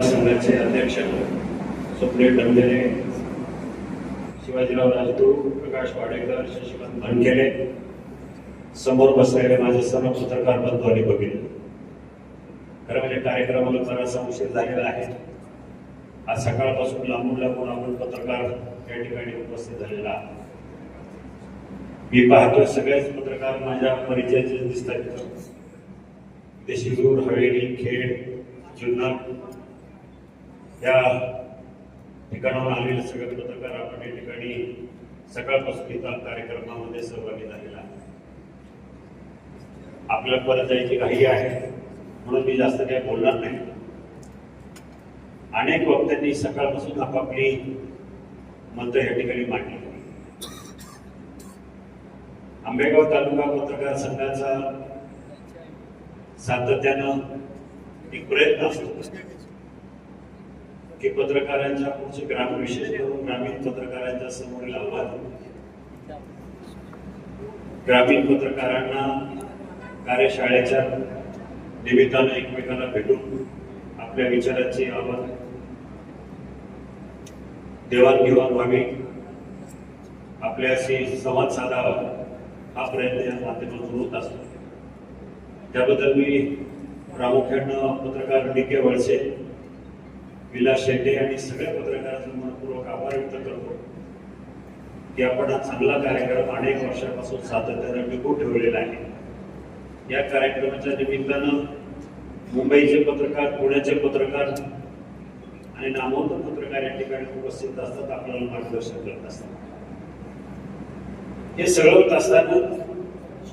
संघाचे अध्यक्ष स्वप्नील डंबेरे शिवाजीराव राजदू प्रकाश वाडेकर शशिकांत बनखेरे समोर बसलेले माझे सर्व पत्रकार बंधू आणि भगिनी खरं म्हणजे कार्यक्रमाला बराचसा उशीर झालेला आहे. आज सकाळपासून लांबून लांबून आपण पत्रकार या ठिकाणी उपस्थित झालेला मी पाहतोय सगळेच पत्रकार माझ्या परिचयाचे दिसतात. देशी देशीगूर हवेली खेड जुन्नर या ठिकाणावर आलेले सगळे पत्रकार आपण या ठिकाणी सकाळपासून इथं कार्यक्रमामध्ये सहभागी झालेला आहे. आपल्याला परत जायची घाई आहे म्हणून मी जास्त काही बोलणार नाही. अनेक वक्त्यांनी सकाळपासून आपापली मतं या ठिकाणी मांडली. आंबेगाव तालुका पत्रकार संघाचा सातत्यानं एक प्रयत्न असतो. की पत्रकारांच्या पुढचे ग्राम विशेष करून ग्रामीण पत्रकारांच्या समोरील आव्हान. ग्रामीण पत्रकारांना कार्यशाळेच्या निमित्तानं एकमेकांना भेटून आपल्या विचारांची आव्हान देवाणघेवाण व्हावी. आपल्याशी संवाद साधावा हा प्रयत्न या माध्यमातून होत असतो. त्याबद्दल मी प्रामुख्यानं पत्रकार डी के वळसे विलास शेट्टे आणि सगळ्या पत्रकारांचा मनपूर्वक आभार व्यक्त करतो. की आपण हा चांगला कार्यक्रम अनेक वर्षापासून सातत्यानं टिकून ठेवलेला आहे. या कार्यक्रमाच्या निमित्तानं मुंबईचे पत्रकार पुण्याचे पत्रकार आणि नामवंत पत्रकार या ठिकाणी उपस्थित असतात आपल्याला मार्गदर्शन करत असतात. हे सगळं असताना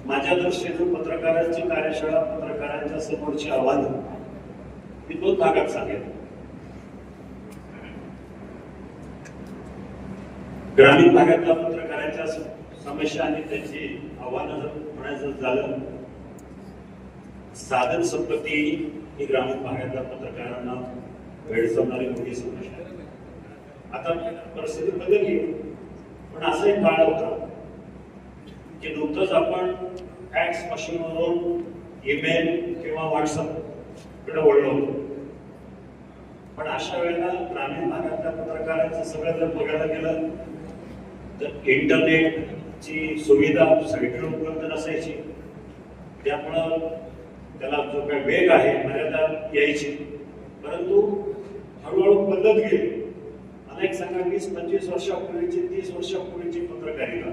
माझ्या दृष्टीनं पत्रकारांची कार्यशाळा पत्रकारांच्या समोरची आव्हानं मी दोन भागात सांगितलं ग्रामीण भागातल्या पत्रकारांच्या समस्या आणि त्यांची आव्हानं जर म्हणायचं झालं साधन संपत्ती ही ग्रामीण भागातल्या पत्रकारांना भेडसावणारी मोठी समस्या आहे. आता परिस्थिती बदलली पण असा एक काळ होता की नुकतंच आपण फॅक्स मशीनवरून ईमेल किंवा व्हॉट्सअपकडे वळलो होतो. पण अशा वेळेला ग्रामीण भागातल्या पत्रकारांचं सगळं जर बघायला गेलं तर इंटरनेटची सुविधा सगळीकडे उपलब्ध नसायची. त्यामुळं त्याला जो काही वेग आहे मर्यादा यायची. परंतु हळूहळू बदलत गेली. अनेक सांगा वीस पंचवीस वर्षापूर्वीची तीस वर्षापूर्वीची पत्रकारिता.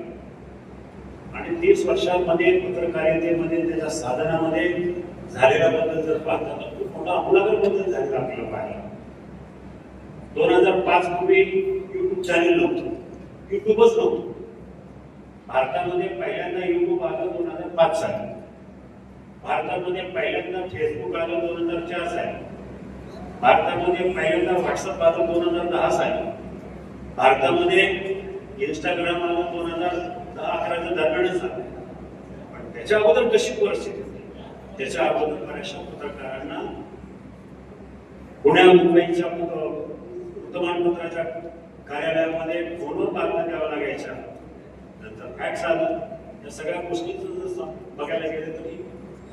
आणि तीस वर्षांमध्ये पत्रकारितेमध्ये त्याच्या साधनामध्ये झालेला बदल जर पाहता तर खूप मोठा आमूलाग्र बदल झालेला आपल्याला पाहायला दोन हजार पाच पूर्वी युट्यूब चॅनेल नव्हतं. युट्यूबच नव्हतं भारतामध्ये पहिल्यांदा युट्यूब आलं दोन हजार पाच साली. भारतामध्ये पहिल्यांदा फेसबुक आलं दोन हजार चार साली. भारतामध्ये पहिल्यांदा व्हॉट्सअप आलं दोन हजार दहा साली. भारतामध्ये इंस्टाग्राम आलं दोन हजार दहा अकराच्या दरम्यानच आलं पण त्याच्या अगोदर कशी परिस्थिती होती? त्याच्या अगोदर बऱ्याचशा पत्रकारांना पुण्या मुंबईच्या वर्तमानपत्राच्या कार्यालयामध्ये फोनवर बातम्या द्याव्या लागायच्या. नंतर फॅक्स आलं या सगळ्या गोष्टीचं जर बघायला गेलं तरी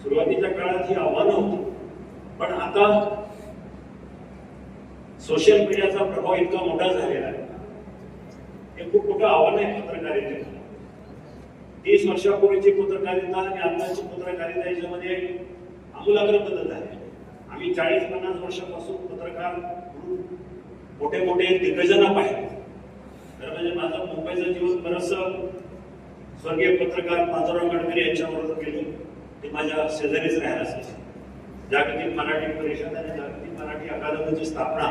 सुरुवातीच्या काळात ही आव्हानं होती. पण आता सोशल मीडियाचा प्रभाव इतका मोठा झालेला आहे. हे खूप मोठं आव्हान आहे पत्रकारितेचं. तीस वर्षापूर्वीची पत्रकारिता आणि आताची पत्रकारिता याच्यामध्ये आमूलाग्र बदल झाले. आम्ही चाळीस पन्नास वर्षापासून पत्रकार म्हणून मोठे मोठे दिग्गजांना पाहिले तर म्हणजे माझं मुंबईचं जीवन बरंचसं स्वर्गीय पत्रकार माधवराव गडकरी यांच्याबरोबर गेलो. ते माझ्या शेजारीच राहायला असायचे जागतिक मराठी परिषद आणि जागतिक मराठी अकादमीची स्थापना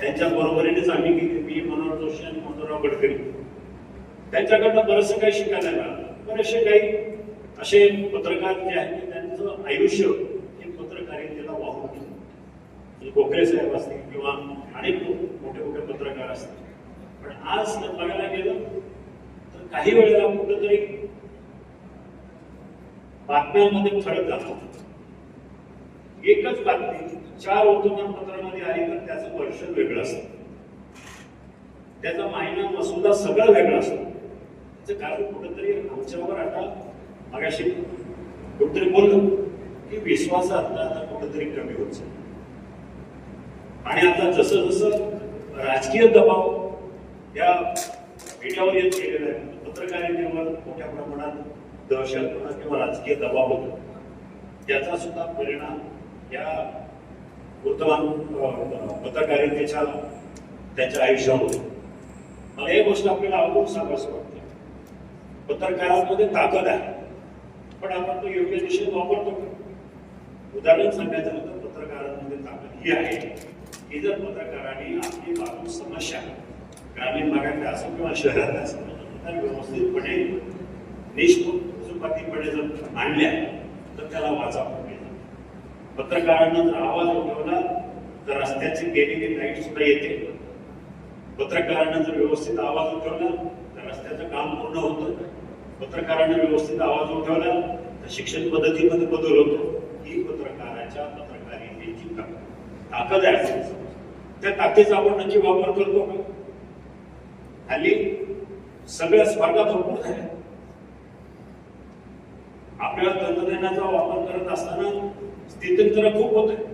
त्यांच्या बरोबरीनेच आम्ही केली. मी मनोहर जोशी आणि माधवराव गडकरी. त्यांच्याकडनं बरंचसं काही शिकायला मिळालं. बरेचसे काही असे पत्रकार जे आहेत की त्यांचं आयुष्य हे पत्रकारितेला वाहून गेलं म्हणजे गोखले साहेब असतील किंवा अनेक मोठे मोठे पत्रकार असतात. पण आज जर बघायला गेलं तर काही वेळेला कुठंतरी बातम्यांमध्ये फरक जातो. एकच बातमी चार वर्तमानपत्रामध्ये आली तर त्याचं वर्षन वेगळं असतं. त्याचा मायना मसुदा सगळं वेगळं असतो. त्याचं कारण कुठंतरी आमच्यावर आता मगाशी कुठंतरी, बोललो की विश्वास आता कुठंतरी कमी होत आणि आता जसं जसं राजकीय दबाव या मीडियावर येत गेलेला आहे. पत्रकारितेवर मोठ्या प्रमाणात दहशतपणा किंवा राजकीय दबाव होतो. त्याचा सुद्धा परिणाम या वर्तमान पत्रकारितेच्या त्याच्या आयुष्यावर होतो. मला एक गोष्ट आपल्याला आवडून सांगायचं वाटतं. पत्रकारांमध्ये ताकद आहे. पण आपण तो योग्य दिशेने वापरतो का? उदाहरण सांगायचं होतं तर पत्रकारांमध्ये ताकद ही आहे. इतर जर पत्रकारांनी आपली बाजू समस्या ग्रामीण भागातल्या असो किंवा शहरातल्या असो तर व्यवस्थितपणे निष्पक्षपातीपणे जर मांडल्या तर त्याला वाचा पडले पत्रकारांना जर आवाज उठवला तर रस्त्याची गेलेली लाइट सुद्धा येते. पत्रकारांना जर व्यवस्थित आवाज उठवला तर रस्त्याचं काम पूर्ण होतं. पत्रकारांना व्यवस्थित आवाज उठवला तर शिक्षण पद्धतीमध्ये बदल होतो. ही पत्रकाराच्या पत्रकारितेची ताकद आहे. त्या ताकदीचा आपण नक्की वापर करतो का? हल्ली सगळ्या स्पर्धा भरपूर झाल्या. आपल्या तंत्रज्ञानाचा वापर करत असताना स्थित्यंतर खूप होत. आहे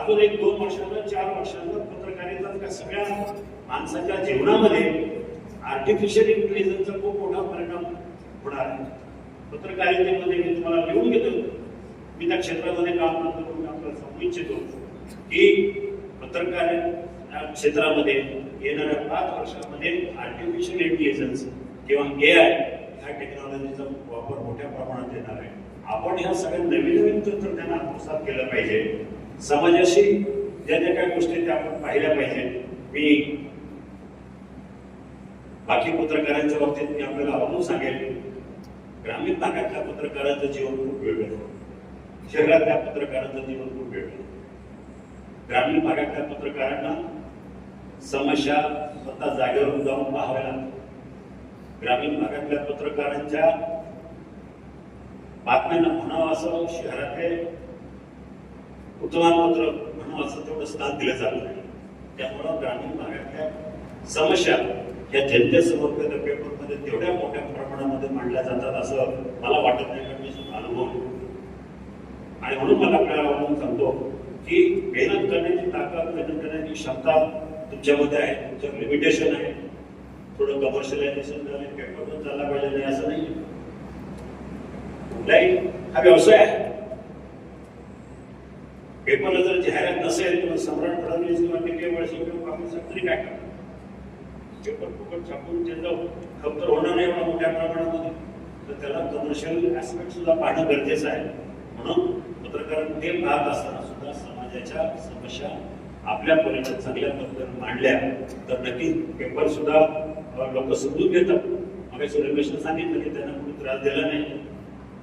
अजून एक दोन वर्षानं चार वर्षानं पत्रकारिता सगळ्या माणसाच्या जीवनामध्ये आर्टिफिशियल इंटेलिजन्सचा खूप मोठा परिणाम होणार आहे. पत्रकारितेमध्ये मी तुम्हाला लिहून घेतो. मी त्या क्षेत्रामध्ये काम करतो आपल्याला सांगू इच्छितो की पत्रकार क्षेत्रामध्ये येणाऱ्या पाच वर्षामध्ये आर्टिफिशियल इंटेलिजन्स किंवा ए आय ह्या टेक्नॉलॉजीचा वापर मोठ्या प्रमाणात येणार आहे. आपण ह्या सगळ्या नवीन नवीन तंत्रज्ञान आत्मसात केलं पाहिजे. समाजाशी ज्या ज्या काही गोष्टी त्या आपण पाहिल्या पाहिजे. मी बाकी पत्रकारांच्या बाबतीत मी आपल्याला आवडून सांगेल ग्रामीण भागातल्या पत्रकारांचं जीवन खूप वेगळं शहरातल्या पत्रकारांचं जीवन खूप वेगळं ग्रामीण भागातल्या पत्रकारांना समस्या स्वतः जागेवर जाऊन पाहाव्या लागतात. ग्रामीण भागातल्या पत्रकारांच्या बातम्यांना म्हणावं असं शहरातले वर्तमानपत्र म्हणावं असं तेवढं स्थान दिलं जात नाही. त्यामुळं ग्रामीण भागातल्या समस्या या जनतेसमोर त्या पेपरमध्ये तेवढ्या मोठ्या प्रमाणामध्ये मांडल्या जातात असं मला वाटत नाही कारण मी अनुभव आणि म्हणून मला आपल्याला सांगतो की मेहनत करण्याची ताकद मेहनत करण्याची क्षमता तुमच्यामध्ये आहे तुमचं लिमिटेशन आहे. थोडं कमर्शियलायझेशन झालं पेपर पण चालला पाहिजे नाही असं नाही कुठलाही हा व्यवसाय आहे. पेपरला जर जाहिरात नसेल किंवा सम्राट फडणवीस किंवा निके वळसे किंवा कापूस तरी काय करणार? पेपर फुकट छापून त्याचं खप तर होणार नाही एवढा मोठ्या प्रमाणामध्ये. तर त्याला कमर्शियल ऍस्पेक्ट सुद्धा पाहणं गरजेचं आहे. म्हणून पत्रकार ते पाहत असताना त्याच्या समस्या आपल्या परीने चांगल्या पद्धतीने मांडल्या तर नक्की पेपर सुद्धा लोक समजून घेतात. आम्ही रमेशने सांगितलं की त्यांना कोणी त्रास दिला नाही.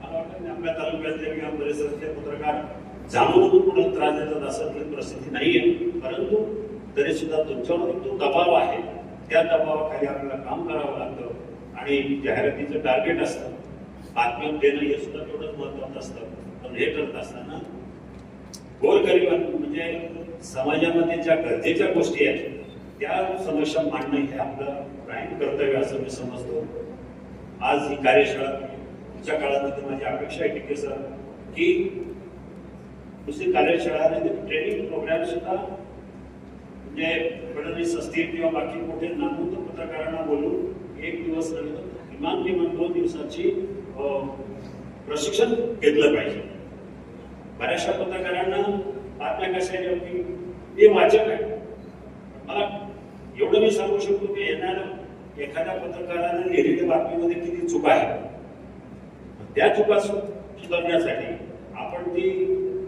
मला वाटतं आपल्या तालुक्यातले किंवा परिसरातले पत्रकार जाणून कुठून त्रास देतात असं प्रसिद्धी नाही आहे परंतु तरी सुद्धा तुमच्यावर जो दबाव आहे त्या दबावाखाली आपल्याला काम करावं लागतं. आणि जाहिरातीचं टार्गेट असतं. बातम्या देणं हे सुद्धा तेवढंच महत्वाचं असतं. पण हे करत असताना गोरगरिबांना म्हणजे समाजामध्ये ज्या गरजेच्या गोष्टी आहेत त्या समस्या मांडणं हे आपलं प्राईम कर्तव्य असं मी समजतो. आज ही कार्यशाळा पुढच्या काळामध्ये माझी अपेक्षा आहे टिके सर की दुसरी कार्यशाळा ट्रेनिंग प्रोग्राम सुद्धा म्हणजे फडणवीस असतील किंवा बाकी मोठे नामवंत पत्रकारांना बोलून एक दिवस नव्हे किमान किमान दोन दिवसाची प्रशिक्षण घेतलं पाहिजे. बऱ्याचशा पत्रकारांना बातम्या कशा आहेत की ते वाचक आहे मला एवढं मी सांगू शकतो की येणार एखाद्या पत्रकाराने लिहिलेल्या बातमीमध्ये किती चुका आहे. त्या चुका सु- सुधारण्यासाठी आपण ती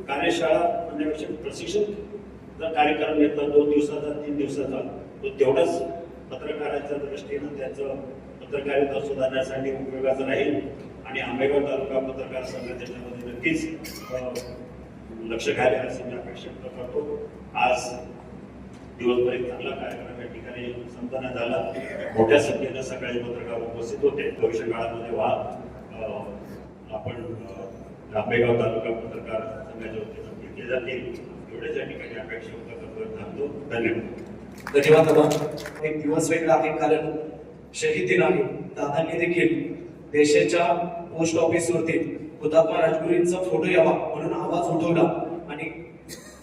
कार्यशाळा म्हणण्यापेक्षा प्रशिक्षण जर कार्यक्रम घेतला दोन दिवसाचा तीन दिवसाचा तो तेवढाच पत्रकाराच्या दृष्टीनं त्याचं पत्रकारिता सुधारण्यासाठी उपयोगाचं राहील. आणि आंबेगाव तालुका पत्रकार संघ त्याच्यामध्ये नक्कीच लक्ष घालेल अशी मी अपेक्षा व्यक्त करतो. आज दिवसभर एक चांगला कार्यक्रम या ठिकाणी संपन्न झाला. मोठ्या संख्येनं सकाळी पत्रकार उपस्थित होते. भविष्य काळामध्ये वा अं, आपण आंबेगाव तालुका पत्रकार संघाच्या वतीनं घेतले जातील. एवढ्याच या ठिकाणी अपेक्षा व्यक्त करत थांबतो. धन्यवाद. धन्यवाद एक दिवस वेगळा आहे कारण शहीद दिन आहे. दादांनी देखील देशाच्या पोस्ट ऑफिस वरती हुतात्मा राजगुरूंचा फोटो यावा म्हणून आवाज उठवला. आणि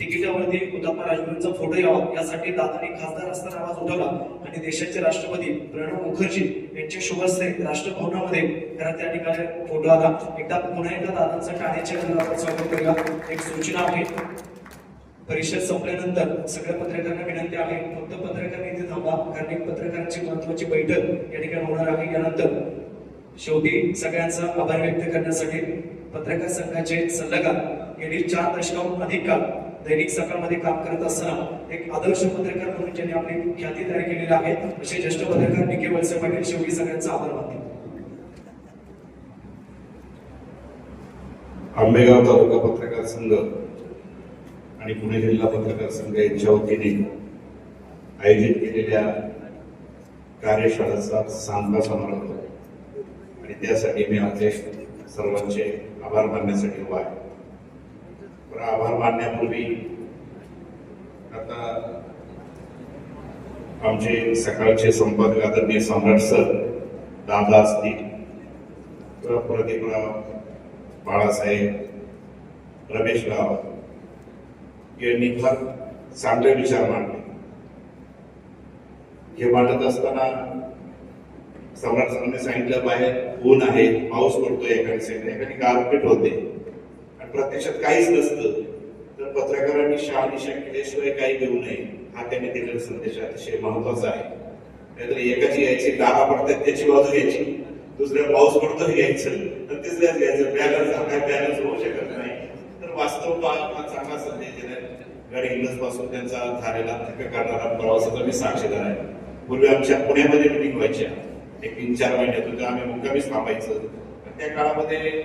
तिकिटावरती हुतात्मा राजगुरूंचा फोटो यावा यासाठी दादांनी खासदार असताना आवाज उठवला. आणि देशाचे राष्ट्रपती प्रणव मुखर्जी यांच्या शुभ हस्ते राष्ट्रभवनामध्ये खरं त्या ठिकाणी फोटो आला. एकदा पुन्हा एकदा दादांचा टाळ्याच्या स्वागत करूया. एक सूचना आहे. परिषद संपल्यानंतर सगळ्या पत्रकारांना विनंती आहे फक्त पत्रकार इथे थांबा. कारण एक पत्रकारांची महत्वाची बैठक या ठिकाणी होणार आहे. यानंतर शेवटी सगळ्यांचा आभार व्यक्त करण्यासाठी पत्रकार संघाचे सल्लागार यांनी चार दशकाहून अधिक काळ दैनिक सकाळमध्ये काम करत असताना एक आदर्श पत्रकार म्हणून ज्यांनी आपली ख्याती तयार केलेली आहे असे ज्येष्ठ पत्रकार डी के वळसे पाटील शेवटी सगळ्यांचा आभार मानते आंबेगाव तालुका पत्रकार संघ आणि पुणे जिल्हा पत्रकार संघ यांच्या वतीने आयोजित केलेल्या कार्यशाळेचा सांगा समारंभ आणि त्यासाठी मी आमचे सर्वांचे आभार मानण्यासाठी उभा आहे. पण आभार मानण्यापूर्वी आता आमचे सकाळचे संपादक आदरणीय सम्राट सर दादा असतील किंवा प्रदीपराव बाळासाहेब रमेश राव यांनी फार चांगले विचार मांडले. हे मांडत असताना सम्राट सरांनी सांगितलं बाहेर ऊन आहे पाऊस पडतोय एखादी साईड एखादी गारपीट होते. आणि प्रत्यक्षात काहीच नसतं. तर पत्रकारांनी शहानिशा केल्याशिवाय काही घेऊ नये हा त्यांनी दिलेला संदेश अतिशय महत्त्वाचा आहे. नाहीतर एकाची यायची दारा पडतात त्याची बाजू घ्यायची. दुसऱ्या पाऊस पडतो घ्यायचं. तर तिसऱ्याच घ्यायचं. बॅलन्स काय बॅलन्स होऊ शकत नाही. तर वास्तव हा चांगला संदेश दिलाय. गड इंग्लजपासून त्यांचा झालेला थक्क करणारा प्रवासाचा मी साक्षीदार आहे. पूर्वी आमच्या पुण्यामध्ये मिटिंग व्हायच्या. एक तीन चार महिन्यात होत्या आम्ही मुक्कामीच थांबायचं. त्या काळामध्ये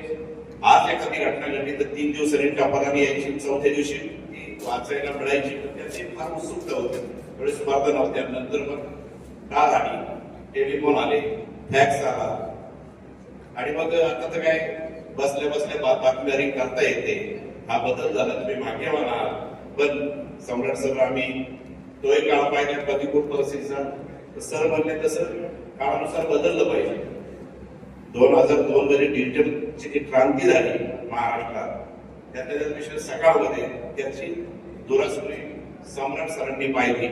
आज एखादी घटना घडली तर तीन दिवस टपालाने यायची. चौथ्या दिवशी ती वाचायला मिळायची. तर त्याची फार उत्सुकता होती. थोडी स्पर्धा नव्हत्या नंतर मग काल आली टेलिफोन आले फॅक्स आला. आणि मग आता तर काय बसल्या बसल्या बा- बातमीदारी करता येते. हा बदल झाला. तुम्ही मागे म्हणा पण सम्राट सर आम्ही तोही काळ पाहिजे प्रतिकूल परिस्थितीचा. तर सर म्हणले तसं काळानुसार बदललं पाहिजे. दोन हजार दोन मध्ये डिजिटलची जी क्रांती झाली महाराष्ट्रात त्यातल्या त्यात विशेष सकाळमध्ये त्याची दुरस्ती सम्राट सरांनी पाहिली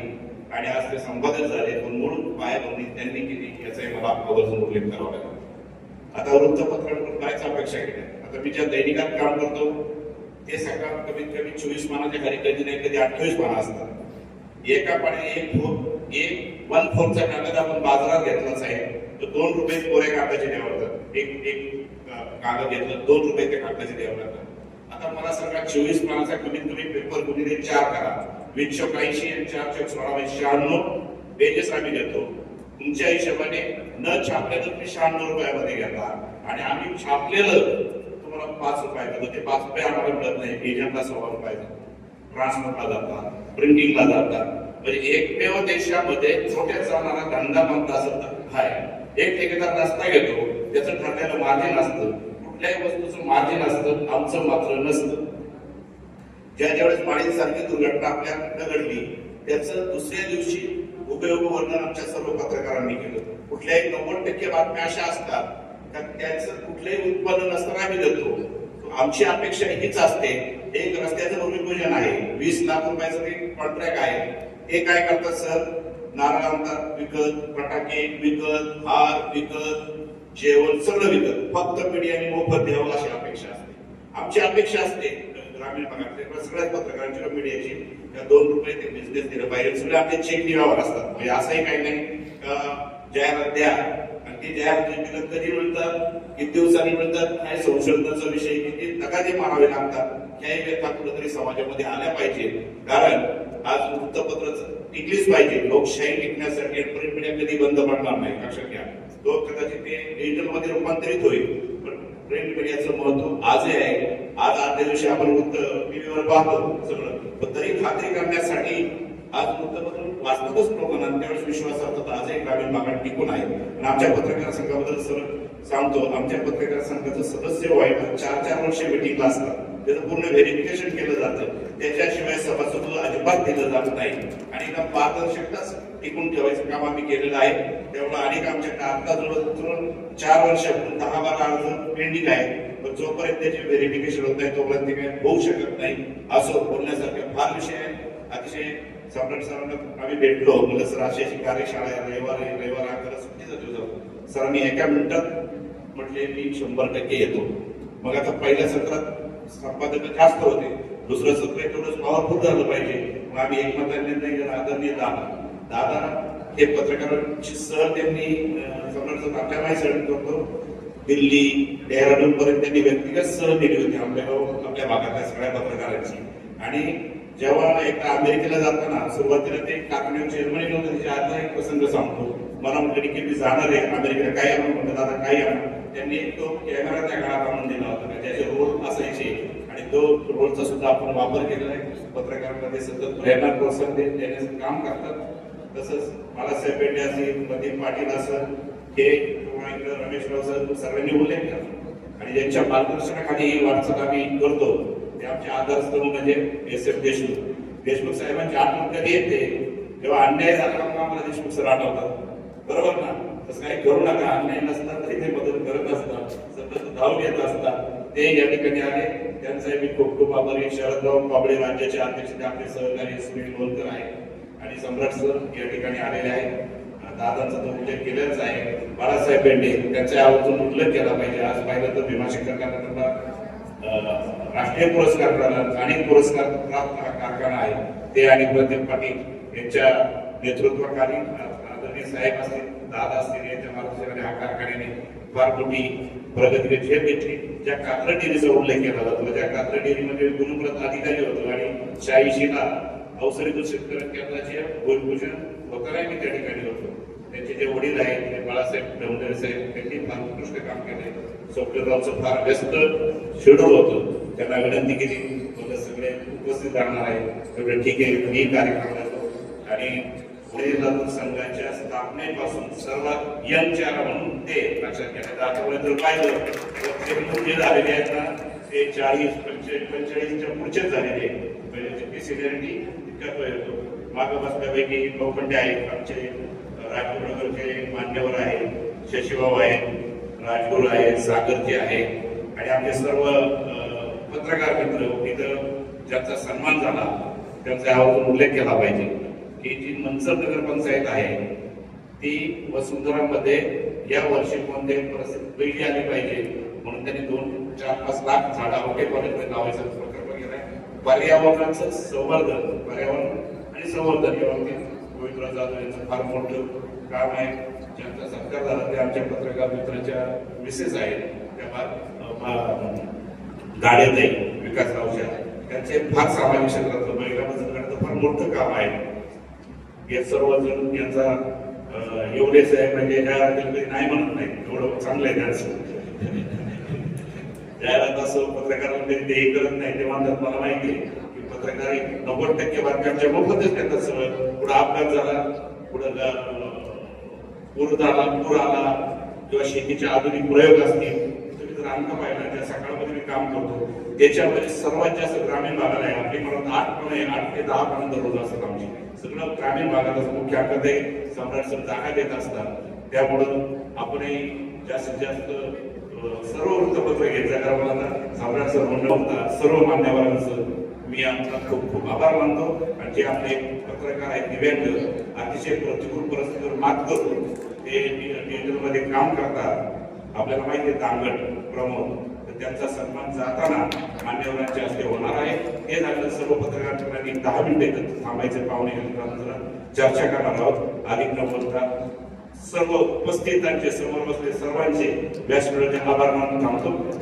आणि आज ते संपादक झाले. पण मूळ पायाभरणी त्यांनी केली याचाही मला आवर्जून उल्लेख करावा लागेल. आता वृत्तपत्रांकडून कायच अपेक्षा केल्या आता मी ज्या दैनिकात काम करतो ते सकाळ कमीत कमी चोवीस पानाच्या खाली कधी नाही कधी अठ्ठावीस पानं असतात. एका पाणी एक फोर एक वन फोरचा कागद आपण बाजारात घेतलाच आहे. तर दोन रुपये कोऱ्या कागदाचे द्यावं लागतात एक एक कागद घेतलं दोन रुपये त्या कागदाचे द्यावं लागतात आता मला सांगा चोवीस पानाचा कमीत कमी पेपर कुठे चार करा. वीसशे ऐंशी आणि चारशे सोळा शहाण्णव. पेजेस आम्ही घेतो तुमच्या हिशोबाने न छापल्याचं तुम्ही शहाण्णव रुपयामध्ये घेता. आणि आम्ही छापलेलं तुम्हाला पाच रुपये देतो. ते पाच रुपये आम्हाला मिळत नाही. एजंटला सव्वा रुपये ट्रान्सपोर्टला जातात. प्रिंटिंगला जातात. म्हणजे एकमेव देशामध्ये छोट्या चालणारा धंदा म्हणता असं हाय. एक ठेकेदार रस्ता घेतो त्याचं ठरलेलं मार्जिन असतं. कुठल्याही वस्तूचं मार्जिन असतं आमचं मात्र नसतं. ज्या ज्यावेळेस माळीसारखी दुर्घटना आपल्या घडली त्याचं दुसऱ्या दिवशी उपयोग वर्णन आमच्या सर्व पत्रकारांनी केलं. कुठल्याही नव्वद टक्के बातम्या अशा असतात तर त्याचं कुठलंही उत्पादन असतं आम्ही देतो. आमची अपेक्षा हीच असते एक रस्त्याचं भूमिपूजन आहे वीस लाख रुपयाचं ते कॉन्ट्रॅक्ट आहे हे काय करतात सर? नारळ आणतात विकत फटाके विकत हार विकत जेवण सगळं विकत. फक्त मीडियाने मोफत द्यावं अशी अपेक्षा असते. आमची अपेक्षा असते ग्रामीण भागातले सगळ्याच पत्रकारांची मीडियाची त्या दोन रुपये ते बिझनेस दिलं पाहिजे. सगळे आपले चेक निव्यावर असतात म्हणजे असंही काही नाही. जाहिरात द्या. आणि ती जाहिरात दिलं कधी मिळतात? किती दिवसांनी मिळतात? काय संशोधनाचा विषय किती? तगादे मारावे लागतात. ह्याही व्यथा कुठेतरी समाजामध्ये आल्या पाहिजे. कारण आज वृत्तपत्र टिकलीच पाहिजे. लोकशाही टिकण्यासाठी प्रिंट मीडिया कधी बंद पडणार नाही. लक्षात घ्या. तो कदाचित ते डिजिटलमध्ये रूपांतरित होईल. पण प्रिंट मीडियाचं महत्त्व आजही आहे. आज आजच्या दिवशी आपण वृत्त टीव्हीवर पाहतो सगळं. पण तरी खात्री करण्यासाठी आज वृत्तपत्र वाचतातच लोकांना त्यावेळेस विश्वास असतात आजही ग्रामीण भागात टिकून आहे. आणि आमच्या पत्रकार संघाबद्दल सर सांगतो आमच्या पत्रकार संघाचं सदस्य व्हायला चार चार वर्ष मिटिंगला असतात. त्याचं पूर्ण व्हेरिफिकेशन केलं जातं. त्याच्याशिवाय सभासद अजिबात दिलं जात नाही. आणि एकदम पारदर्शकताच टिकून ठेवायचं काम आम्ही केलेलं आहे. त्यामुळे अनेक आमच्याकडे आता जवळ चार वर्षापासून दहा बारा अर्ज पेंडिंग आहे. पण जोपर्यंत त्याचे व्हेरिफिकेशन होत नाही तोपर्यंत ते काही होऊ शकत नाही. असं बोलण्यासारखे फार विषय आहे. अतिशय सम्राट सरांना आम्ही भेटलो. म्हणलं सर अशी अशी कार्यशाळा आहे. रविवार आहे. रविवार आम्हाला सुट्टीचा दिवस सर सरांनी एका मिनिटात म्हटले मी शंभर टक्के येतो. मग आता पहिल्या सत्रात संपादक जास्त होते. दुसरं सत्र तेवढंच पॉवरफुल झालं पाहिजे. मग आम्ही एकमताने निर्णय आदरणीय दादा दादा हे पत्रकारांची सहल त्यांनी अं, आपल्या माहिती करतो. दिल्ली डेहराडून पर्यंत त्यांनी व्यक्तिगत सहल दिली होती आपल्या आपल्या भागातल्या सगळ्या पत्रकारांची आणि जेव्हा एकदा अमेरिकेला जाताना सुरुवातीला ते काकणे जर्मनी नव्हतं त्याच्या आता एक प्रसंग सांगतो. मला म्हटलं की मी जाणार आहे. अमेरिकेला काय आणून म्हटलं दादा काय आणू. त्यांनी एक तो कॅमेरा त्या काळात आणून दिला होता. त्याचे रोल असायचे. आणि तो रोलचा सुद्धा आपण वापर केलेला आहे. पत्रकारांमध्ये सतत प्रेरणा प्रोत्साहन देण्याचं काम करतात. तसंच बाळासाहेब पेंडे असेल प्रदीप पाटील असेल हे किंवा इकडं रमेशराव सर सर्वांनी उल्लेख केला. आणि ज्यांच्या मार्गदर्शनाखाली ही वाटचाल आम्ही करतो ते आमचे आधारस्तंभ म्हणजे एस एफ देशमुख. देशमुख साहेबांची आठवण कधी येते? तेव्हा अन्याय झाला आम्हाला देशमुख सर आठवतात. बरोबर ना? तसं काही करू नका. अन्याय नसतात तरी ते मदत करत असतात सतत धावून येत असतात ते या ठिकाणी आले. त्यांचा मी खूप खूप आभारी शरदराव पाबळे राज्याचे अध्यक्ष ते आपले सहकारी सुनील बोलकर आहे आणि सम्राट सर या ठिकाणी आलेले आहेत. दादांचा तो उल्लेख केलाच आहे. बाळासाहेब पेंडे त्यांचा आवर्जून उल्लेख केला पाहिजे. आज पाहिलं तर भीमाशंकर कारखाना राष्ट्रीय पुरस्कार प्रदान अनेक पुरस्कार प्राप्त हा कारखाना आहे. ते आणि प्रदीप पाटील यांच्या नेतृत्वाखाली आदरणीय साहेब असतील दादा असतील यांच्या मार्गदर्शनाने हा कारखान्याने फार मोठी प्रगतीने झेप घेतली. ज्या कात्र डेअरीचा उल्लेख केला जातो त्या कात्र डेअरीमध्ये गुणप्रत अधिकारी होतो आणि शाहीशीला अवसरी दूध शेतकरी केंद्राचे भूषण होताना मी त्या ठिकाणी होतो. त्यांचे जे वडील आहेत ते बाळासाहेब डोंगरे साहेब त्यांनी फार उत्कृष्ट काम केले सोपलेरावचं फार व्यस्त शेड्यूल होतं. त्यांना विनंती केली सगळे उपस्थित राहणार आहे सगळं ठीक आहे मी कार्यक्रम करतो. आणि पुढे जाऊन संघाच्या स्थापनेपासून सर्वात यंग चेहरा म्हणून ते लक्षात घेण्यात आतापर्यंत जर पाहिलं तर ते मूळ जे झालेले आहेत ना ते चाळीस पंचेचाळीस पंचेचाळीसच्या पुढचेच झालेले आहेत. म्हणजे सिनियरिटी तितका तो येतो. मागं बसल्यापैकी बहुपंडे आहेत. आमचे राजगुरुनगरचे मान्यवर आहेत. शशीभाऊ आहेत राजगुरू आहेत सागरजी आहेत. आणि आमचे सर्व पत्रकार मित्र इथं ज्यांचा सन्मान झाला त्यांचा आवर्जून उल्लेख केला पाहिजे. ही जी मनसर नगर पंचायत आहे ती वसुंधरामध्ये या वर्षी कोणत्याही परिस्थितीत पहिली आली पाहिजे. म्हणून त्यांनी दोन चार पाच लाख झाडा रोटे कॉलेजमध्ये लावायचा प्रकल्प केलाय. पर्यावरणाचं संवर्धन पर्यावरण आणि संवर्धन या बाबतीत गोविंदराव जाधव यांचं फार मोठं काम आहे. ज्यांचा सत्कार झाला ते आमच्या पत्रकार मित्राच्या मिसेस आहेत. त्या फार विकास गाड्याताई विकासरावच्या त्यांचे फार सामाजिक क्षेत्रातलं महिला बचत फार मोठं काम आहे. हे सर्वजण यांचा अं, एवढेच आहे म्हणजे ह्या कधी नाही म्हणत नाही. एवढं चांगलं आहे त्यांचं. जाहिरात असं पत्रकारांना ते हे करत नाही. ते म्हणतात मला माहिती आहे की पत्रकार एक नव्वद टक्के बातम्यांच्या मोफतच देतात सगळं. पुढे अपघात झाला पुढे पूर झाला पूर आला किंवा शेतीचे आधुनिक प्रयोग असतील तुम्ही जर अंक पाहिला त्या सकाळमध्ये मी काम करतो त्याच्यामध्ये सर्वात जास्त ग्रामीण भागाला आहे. आपली म्हणून आठ पण आहे आठ ते दहा पर्यंत रोज असतात आमची. सगळं ग्रामीण भागात असं मुख्य अंक सम्राट सर जागा देत असतात. त्यामुळं आपणही जास्तीत जास्त सर्व वृत्तपत्र घ्यायचा कारण मला आता सम्राट सर म्हणणं होता सर्व मान्यवरांचं मी आमचा खूप खूप आभार मानतो. आणि जे आपले पत्रकार आहेत दिव्यांग अतिशय प्रतिकूल परिस्थितीवर मात करून ते डिजिटलमध्ये काम करतात. आपल्याला माहिती आहे दांगट प्रमोद. तर त्यांचा सन्मान जाताना मान्यवरांच्या हस्ते होणार आहे. हे झालं सर्व पत्रकार दहा मिनिटे थांबायचे पाहुणे जरा चर्चा करणार आहोत. अधिक न बोलता सर्व उपस्थितांचे समोर बसले सर्वांचे व्यासपीठाचे आभार मानून थांबतो.